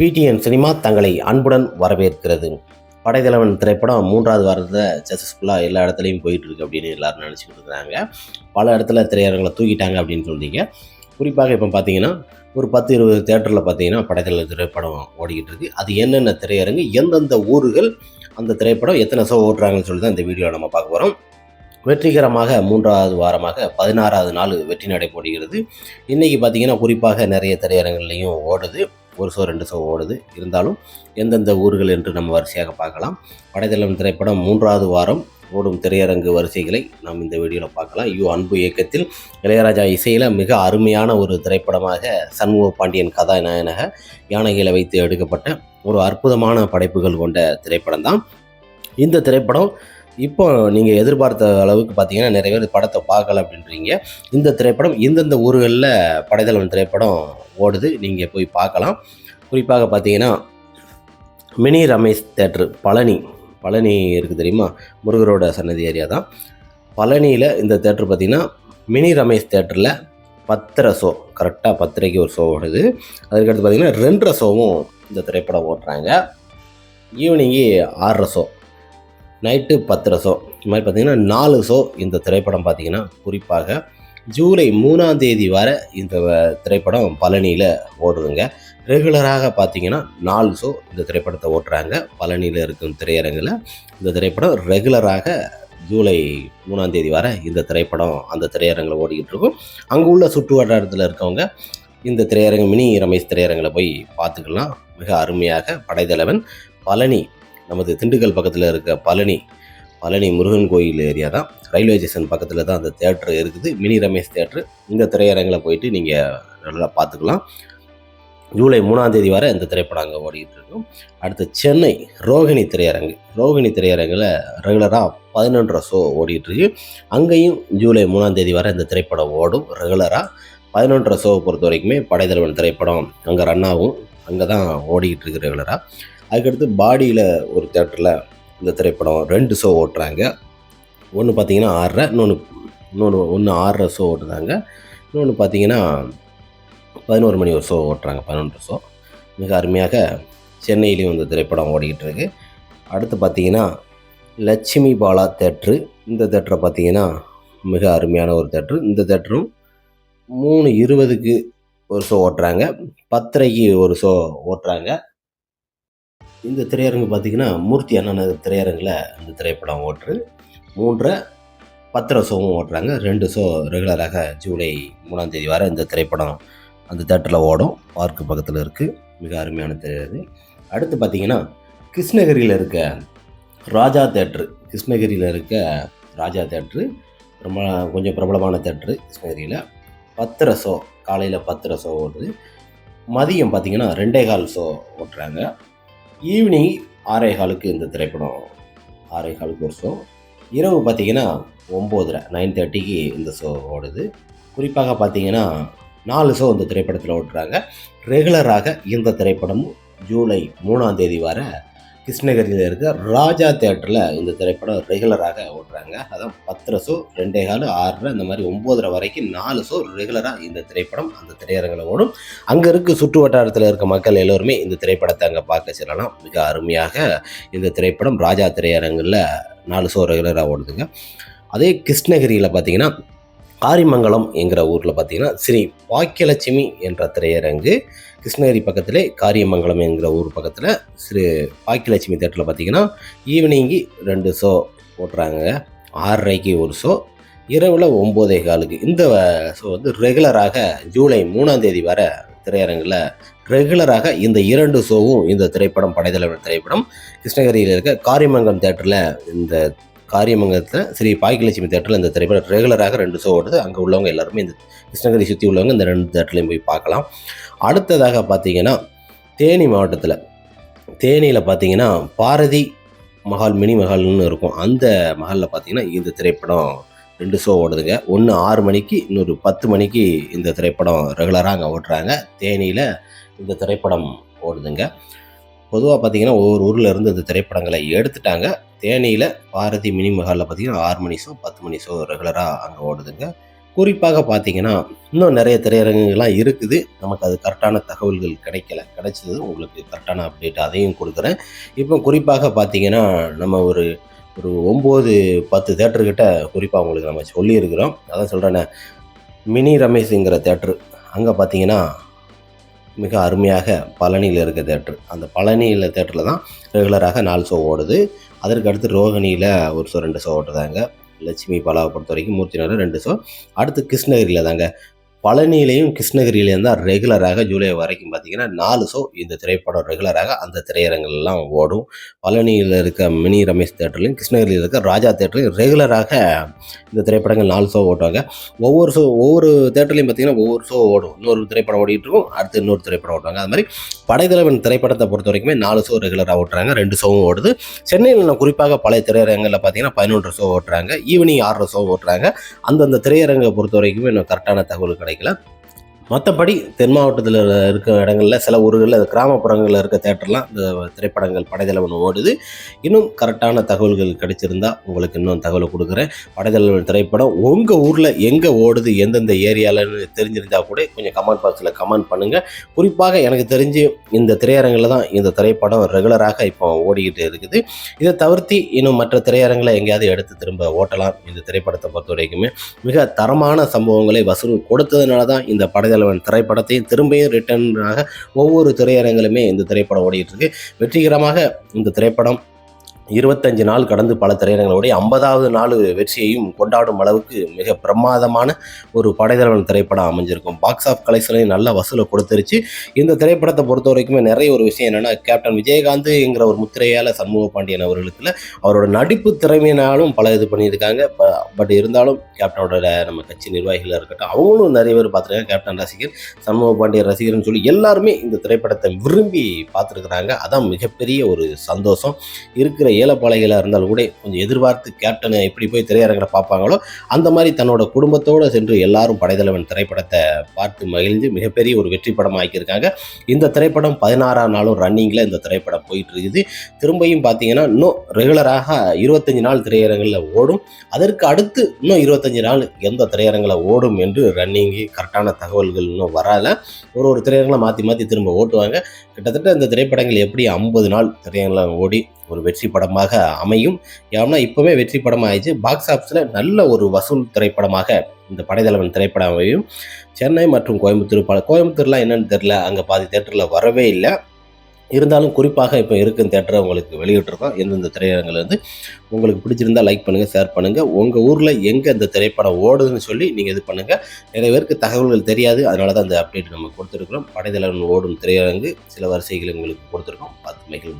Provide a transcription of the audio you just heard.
PTN cinema தங்களை அன்புடன் வரவேற்கிறது. படைத்தலைவன் திரைப்படம் மூன்றாவது வாரத்தில் சக்ஸஸ்ஃபுல்லாக எல்லா இடத்துலையும் போயிட்டுருக்கு அப்படின்னு எல்லாரும் நினச்சிக்கிட்டு இருக்கிறாங்க. பல இடத்துல திரையரங்களை தூக்கிட்டாங்க அப்படின்னு சொல்றீங்க. குறிப்பாக இப்போ பார்த்தீங்கன்னா ஒரு பத்து இருபது தேட்டரில் பார்த்தீங்கன்னா படைத்தலைவர் திரைப்படம் ஓடிக்கிட்டு இருக்குது அது என்னென்ன திரையரங்கு எந்தெந்த ஊர்கள் அந்த திரைப்படம் எத்தனை ஷோ ஓட்டுறாங்கன்னு சொல்லி தான் இந்த வீடியோவில் நம்ம பார்க்க போகிறோம் வெற்றிகரமாக மூன்றாவது வாரமாக பதினாறாவது நாள் வெற்றி நடைபெறுகிறது. இன்றைக்கி பார்த்தீங்கன்னா குறிப்பாக நிறைய திரையரங்குலையும் ஓடுது. ஒரு ஷோ ரெண்டு ஷோ ஓடுது. இருந்தாலும் எந்தெந்த ஊர்கள் என்று நம்ம வரிசையாக பார்க்கலாம். படைத்தலைவன் திரைப்படம் மூன்றாவது வாரம் ஓடும் திரையரங்கு வரிசைகளை நாம் இந்த வீடியோவில் பார்க்கலாம். யு அன்பு இயக்கத்தில் இளையராஜா இசையில் மிக அருமையான ஒரு திரைப்படமாக சண்முக பாண்டியன் கதாநாயகனாக யானைகளை வைத்து எடுக்கப்பட்ட ஒரு அற்புதமான படைப்புகள் கொண்ட திரைப்படம் தான் இந்த திரைப்படம் இப்போ நீங்கள் எதிர்பார்த்த அளவுக்கு பார்த்தீங்கன்னா நிறைய பேர் படத்தை பார்க்கல அப்படின்றீங்க. இந்த திரைப்படம் எந்தெந்த ஊர்களில் படைத்தலைவன் திரைப்படம் ஓடுது. நீங்கள் போய் பார்க்கலாம். குறிப்பாக பார்த்தீங்கன்னா மினி ரமேஷ் தேட்ரு பழனி. பழனி இருக்குது தெரியுமா? முருகரோட சன்னதி ஏரியா தான். பழனியில் இந்த தேட்ரு பார்த்தீங்கன்னா மினி ரமேஷ் தேட்டரில் பத்தரை ஷோ கரெக்டாக பத்தரைக்கு ஒரு ஷோ ஓடுது. அதுக்கடுத்து பார்த்தீங்கன்னா ரெண்டரை ஷோவும் இந்த திரைப்படம் ஓட்டுறாங்க ஈவினிங்கு ஆறரை ஷோ நைட்டு பத்தரை ஷோ இது மாதிரி பார்த்திங்கன்னா நாலு ஷோ இந்த திரைப்படம் பார்த்தீங்கன்னா குறிப்பாக ஜூலை மூணாம் தேதி வர இந்த வ- திரைப்படம் பழனியில் ஓடுதுங்க. ரெகுலராக பார்த்தீங்கன்னா நாலு ஷோ இந்த திரைப்படத்தை ஓட்டுறாங்க. பழனியில் இருக்கும் திரையரங்கில் இந்த திரைப்படம் ரெகுலராக ஜூலை மூணாம் தேதி வர இந்த திரைப்படம் அந்த திரையரங்கில் ஓடிக்கிட்டு இருக்கும். அங்கே உள்ள சுற்று வட்டாரத்தில் இருக்கவங்க இந்த திரையரங்கு மினி ரமேஷ் திரையரங்கில் போய் பார்த்துக்கலாம். மிக அருமையாக படைத்தலைவன் பழனி நமது திண்டுக்கல் பக்கத்தில் இருக்க பழனி பழனி முருகன் கோயில் ஏரியா தான். ரயில்வே ஸ்டேஷன் பக்கத்தில் தான் அந்த தேட்ரு இருக்குது. மினி ரமேஷ் தேட்ரு இந்த திரையரங்கில் போயிட்டு நீங்கள் நல்லா பார்த்துக்கலாம். ஜூலை மூணாம் தேதி வரை இந்த திரைப்படம் அங்கே ஓடிக்கிட்டு இருக்கும். அடுத்து சென்னை ரோகிணி திரையரங்கு. ரோகிணி திரையரங்கில் ரெகுலராக பதினொன்றரை ஷோ ஓடிட்டுருக்கு அங்கேயும் ஜூலை மூணாம் தேதி வரை இந்த திரைப்படம் ஓடும். ரெகுலராக பதினொன்றரை ஷோவை பொறுத்த வரைக்குமே படைத்தலைவன் திரைப்படம் அங்கே ரன் ஆகும். அங்கே தான் ஓடிக்கிட்டு இருக்கு ரெகுலராக அதுக்கடுத்து பாடியில் ஒரு தேட்டரில் இந்த திரைப்படம் ரெண்டு ஷோ ஓட்டுறாங்க. ஒன்று பார்த்தீங்கன்னா ஆறரை இன்னொன்று இன்னொன்று ஒன்று ஆறரை ஷோ ஓட்டுறாங்க. இன்னொன்று பார்த்தீங்கன்னா பதினோரு மணி ஒரு ஷோ ஓட்டுறாங்க பதினொன்று ஷோ மிக அருமையாக சென்னையிலையும் இந்த திரைப்படம் ஓடிக்கிட்டு இருக்கு. அடுத்து பார்த்தீங்கன்னா லட்சுமி பாலா தேட்ரு. இந்த தேட்டரை பார்த்தீங்கன்னா மிக அருமையான ஒரு தேட்ரு. இந்த தேட்டரும் மூணு இருபதுக்கு ஒரு ஷோ ஓட்டுறாங்க. பத்தரைக்கு ஒரு ஷோ ஓட்டுறாங்க. இந்த திரையரங்கு பார்த்தீங்கன்னா மூர்த்தி அண்ணன் திரையரங்கில் இந்த திரைப்படம் ஓட்டுரு மூன்றரை பத்தரை ஷோவும் ஓட்டுறாங்க. ரெண்டு ஷோ ரெகுலராக ஜூலை மூணாம் தேதி வர இந்த திரைப்படம் அந்த தேட்டரில் ஓடும். பார்க்கு பக்கத்தில் இருக்குது மிக அருமையான திரையரங்கு அடுத்து பார்த்தீங்கன்னா கிருஷ்ணகிரியில் இருக்க ராஜா தேட்ரு கிருஷ்ணகிரியில் இருக்க ராஜா தேட்ரு ரொம்ப கொஞ்சம் பிரபலமான தேட்ரு கிருஷ்ணகிரியில். பத்தரை ஷோ காலையில் பத்தரை ஷோ ஓடுது மதியம் பார்த்தீங்கன்னா ரெண்டே கால் ஷோ ஓட்டுறாங்க. ஈவினிங் ஆறே காலுக்கு இந்த திரைப்படம் ஆறே காலுக்கு ஒரு ஷோ இரவு பார்த்தீங்கன்னா ஒம்போதரை நைன் தேர்ட்டிக்கு இந்த ஷோ ஓடுது. குறிப்பாக பார்த்தீங்கன்னா நாலு ஷோ இந்த திரைப்படத்தில் ஓட்டுறாங்க. ரெகுலராக இந்த திரைப்படமும் ஜூலை மூணாம் தேதி வர கிருஷ்ணகிரியில் இருக்க ராஜா தேட்டரில் இந்த திரைப்படம் ரெகுலராக ஓட்டுறாங்க. அதான் பத்தரை ஷோ ரெண்டே காலு ஆறரை இந்த மாதிரி ஒம்போதரை வரைக்கும் நாலு ஷோ ரெகுலராக இந்த திரைப்படம் அந்த திரையரங்கில் ஓடும். அங்கே இருக்க சுற்று வட்டாரத்தில் இருக்க மக்கள் எல்லோருமே இந்த திரைப்படத்தை அங்கே பார்க்க செல்லலாம். மிக அருமையாக இந்த திரைப்படம் ராஜா திரையரங்கில் நாலு ஷோ ரெகுலராக ஓடுதுங்க. அதே கிருஷ்ணகிரியில் பார்த்தீங்கன்னா காரிமங்கலம் என்கிற ஊரில் பார்த்தீங்கன்னா ஸ்ரீ பாக்கியலட்சுமி என்ற திரையரங்கு கிருஷ்ணகிரி பக்கத்திலே காரியமங்கலம் என்கிற ஊர் பக்கத்தில் ஸ்ரீ பாக்கியலட்சுமி தேட்டரில் பார்த்தீங்கன்னா ஈவினிங்கு ரெண்டு ஷோ போட்டுறாங்க ஆறரைக்கு ஒரு ஷோ இரவில் ஒம்போதே காலுக்கு. இந்த ஷோ வந்து ரெகுலராக ஜூலை மூணாம் தேதி வர திரையரங்கில் ரெகுலராக இந்த இரண்டு ஷோவும் இந்த திரைப்படம் படைத்தலைவர் திரைப்படம் கிருஷ்ணகிரியில் இருக்க காரியமங்கலம் தேட்டரில் இந்த காரியமங்கலத்தில் ஸ்ரீ பாய்கலட்சுமி தேட்டரில் இந்த திரைப்படம் ரெகுலராக ரெண்டு ஷோ ஓடுது. அங்கே உள்ளவங்க எல்லாருமே இந்த கிருஷ்ணகிரி சுற்றி உள்ளவங்க இந்த ரெண்டு தேட்டர்லையும் போய் பார்க்கலாம். அடுத்ததாக பார்த்தீங்கன்னா தேனி மாவட்டத்தில் தேனியில் பார்த்தீங்கன்னா பாரதி மஹால் மினி மஹால்னு இருக்கும். அந்த மஹாலில் பார்த்தீங்கன்னா இந்த திரைப்படம் ரெண்டு ஷோ ஓடுதுங்க. ஒன்று ஆறு மணிக்கு இன்னொரு பத்து மணிக்கு இந்த திரைப்படம் ரெகுலராக அங்கே ஓட்டுறாங்க தேனியில் இந்த திரைப்படம் ஓடுதுங்க. பொதுவாக பார்த்தீங்கன்னா ஒவ்வொரு ஊரில் இருந்து இந்த திரைப்படங்களை எடுத்துட்டாங்க. தேனியில் பாரதி மினி மஹாலில் பார்த்தீங்கன்னா ஆறு மணி ஷோ பத்து மணி ஷோ ரெகுலராக அங்கே ஓடுதுங்க. குறிப்பாக பார்த்தீங்கன்னா இன்னும் நிறைய திரையரங்குகள்லாம் இருக்குது. நமக்கு அது கரெக்டான தகவல்கள் கிடைக்கல. கிடைச்சது உங்களுக்கு கரெக்டான அப்டேட் அதையும் கொடுக்குறேன். இப்போ குறிப்பாக பார்த்தீங்கன்னா நம்ம ஒரு ஒரு ஒம்பது பத்து தேட்டர்கிட்ட குறிப்பாக உங்களுக்கு நம்ம சொல்லியிருக்கிறோம். அதான் சொல்கிறேன்னே மினி ரமேஷுங்கிற தேட்ரு அங்கே பார்த்தீங்கன்னா மிக அருமையாக பழனியில் இருக்க தேட்ரு அந்த பழனியில் தேட்டரில் தான் ரெகுலராக நாலு ஷோ ஓடுது. அதற்கு அடுத்து ரோகிணியில் ஒரு ஷோ ரெண்டு ஷோ ஓட்டுறாங்க. லட்சுமி பலாவை பொறுத்த வரைக்கும் மூர்த்தி நகர் ரெண்டு ஷோ அடுத்து கிருஷ்ணகிரியில் தாங்க பழனியிலையும் கிருஷ்ணகிரியிலையும் தான் ரெகுலராக ஜூலை வரைக்கும் பார்த்தீங்கன்னா நாலு ஷோ இந்த திரைப்படம் ரெகுலராக அந்த திரையரங்கள்லாம் ஓடும். பழனியில் இருக்க மினி ரமேஷ் தேட்டர்லையும் கிருஷ்ணகிரியில் இருக்க ராஜா தேட்டர்லையும் ரெகுலராக இந்த திரைப்படங்கள் நாலு ஷோ ஓட்டுவாங்க. ஒவ்வொரு ஷோ ஒவ்வொரு தேட்டர்லையும் பார்த்தீங்கன்னா ஒவ்வொரு ஷோ ஓடும். இன்னொரு திரைப்படம் ஓடிட்டு இருக்கும் அடுத்து இன்னொரு திரைப்படம் ஓட்டுவாங்க. அது மாதிரி படைத்தலைவன் திரைப்படத்தை பொறுத்த வரைக்குமே நாலு ஷோ ரெகுலராக ஓட்டுறாங்க. ரெண்டு ஷோவும் ஓடுது. சென்னையில் நான் குறிப்பாக பழைய திரையரங்கில் பார்த்தீங்கன்னா பதினொன்று ஷோ ஓட்டுறாங்க. ஈவினிங் ஆறரை ஷோ ஓட்டுறாங்க. அந்தந்த திரையரங்கை பொறுத்த வரைக்குமே இன்னும் கரெக்டான தகவல் கடைகளை மற்றபடி தென் மாவட்டத்தில் இருக்க இடங்களில் சில ஊர்களில் கிராமப்புறங்களில் இருக்க தேட்டர்லாம் இந்த திரைப்படங்கள் படைதளவன் ஓடுது. இன்னும் கரெக்டான தகவல்கள் கிடைச்சிருந்தா உங்களுக்கு இன்னும் தகவல் கொடுக்குறேன். படைதளவன் திரைப்படம் உங்கள் ஊரில் எங்கே ஓடுது எந்தெந்த ஏரியாலன்னு தெரிஞ்சிருந்தால் கூட கொஞ்சம் கமெண்ட் பாக்ஸில் கமெண்ட் பண்ணுங்கள் குறிப்பாக எனக்கு தெரிஞ்சு இந்த திரையரங்கில் தான் இந்த திரைப்படம் ரெகுலராக இப்போ ஓடிக்கிட்டு இருக்குது. இதை தவிர்த்து இன்னும் மற்ற திரையரங்களை எங்கேயாவது எடுத்து திரும்ப ஓட்டலாம் இந்த திரைப்படத்தை பொறுத்த வரைக்குமே. மிக தரமான சம்பவங்களை வசூல் கொடுத்ததுனால தான் இந்த படைத்தலைவன் திரைப்படத்தையும் திரும்பியும் ரிட்டர்னாக ஒவ்வொரு திரையரங்கிலுமே இந்த திரைப்படம் ஓடிட்டு இருக்கு. வெற்றிகரமாக இந்த திரைப்படம் இருபத்தஞ்சு நாள் கடந்து பல திரையரங்களுடைய ஐம்பதாவது நாள் வெற்றியையும் கொண்டாடும் அளவுக்கு மிக பிரமாதமான ஒரு படைத்தலைவன் திரைப்படம் அமைஞ்சிருக்கும். பாக்ஸ் ஆஃப் கலெக்ஷனையும் நல்ல வசூலை கொடுத்துருச்சு. இந்த திரைப்படத்தை பொறுத்த வரைக்குமே நிறைய ஒரு விஷயம் என்னென்னா கேப்டன் விஜயகாந்த்ங்கிற ஒரு முத்திரையால் சண்முக பாண்டியன் அவர்களுக்குல அவரோட நடிப்பு திறமையினாலும் பல இது பண்ணியிருக்காங்க. பட் இருந்தாலும் கேப்டனோட நம்ம கட்சி நிர்வாகிகளாக இருக்கட்டும் அவங்களும் நிறைய பேர் பார்த்துருக்காங்க. கேப்டன் ரசிகர் சண்முக பாண்டியன் ரசிகர்னு சொல்லி எல்லாருமே இந்த திரைப்படத்தை விரும்பி பார்த்துருக்குறாங்க. அதான் மிகப்பெரிய ஒரு சந்தோஷம். இருக்கிற ஏலப்பாளையில் இருந்தாலும் கூட கொஞ்சம் எதிர்பார்த்து கேப்டனை எப்படி போய் திரையரங்கில் பார்ப்பாங்களோ அந்த மாதிரி தன்னோட குடும்பத்தோடு சென்று எல்லாரும் படைத்தலைவன் திரைப்படத்தை பார்த்து மகிழ்ந்து மிகப்பெரிய ஒரு வெற்றி படம் ஆக்கியிருக்காங்க. இந்த திரைப்படம் பதினாறாம் நாளும் ரன்னிங்கில் இந்த திரைப்படம் போயிட்டு இருக்குது திரும்பியும் பார்த்தீங்கன்னா இன்னும் ரெகுலராக இருபத்தஞ்சு நாள் திரையரங்கில் ஓடும். அதற்கு அடுத்து இன்னும் இருபத்தஞ்சு நாள் எந்த திரையரங்கில் ஓடும் என்று ரன்னிங்கு கரெக்டான தகவல்கள் இன்னும் வரல ஒரு ஒரு திரையரங்களை மாற்றி மாற்றி திரும்ப ஓட்டுவாங்க. கிட்டத்தட்ட இந்த திரைப்படங்கள் எப்படி ஐம்பது நாள் திரையரங்கில் ஓடி ஒரு வெற்றி படமாக அமையும். ஏன்னா இப்போவே வெற்றி படமாக ஆயிடுச்சு. பாக்ஸ் ஆஃபீஸில் நல்ல ஒரு வசூல் திரைப்படமாக இந்த படைத்தலைவன் திரைப்படம் அமையும். சென்னை மற்றும் கோயம்புத்தூர் பல கோயம்புத்தூர்லாம் என்னென்னு தெரில அங்கே பாதி தேட்டரில் வரவே இல்லை. இருந்தாலும் குறிப்பாக இப்போ இருக்கும் தேட்டரை உங்களுக்கு வெளியிட்டிருக்கோம். எந்தெந்த திரையரங்கில் இருந்து உங்களுக்கு பிடிச்சிருந்தா லைக் பண்ணுங்கள் ஷேர் பண்ணுங்கள் உங்கள் ஊரில் எங்கே இந்த திரைப்படம் ஓடுதுன்னு சொல்லி நீங்கள் இது பண்ணுங்கள் நிறைய பேருக்கு தகவல்கள் தெரியாது. அதனால தான் அந்த அப்டேட் நம்ம கொடுத்துருக்குறோம். படைத்தலைவன் ஓடும் திரையரங்கு சில வரிசைகள் உங்களுக்கு கொடுத்துருக்கோம். பார்த்து மகிழ்வு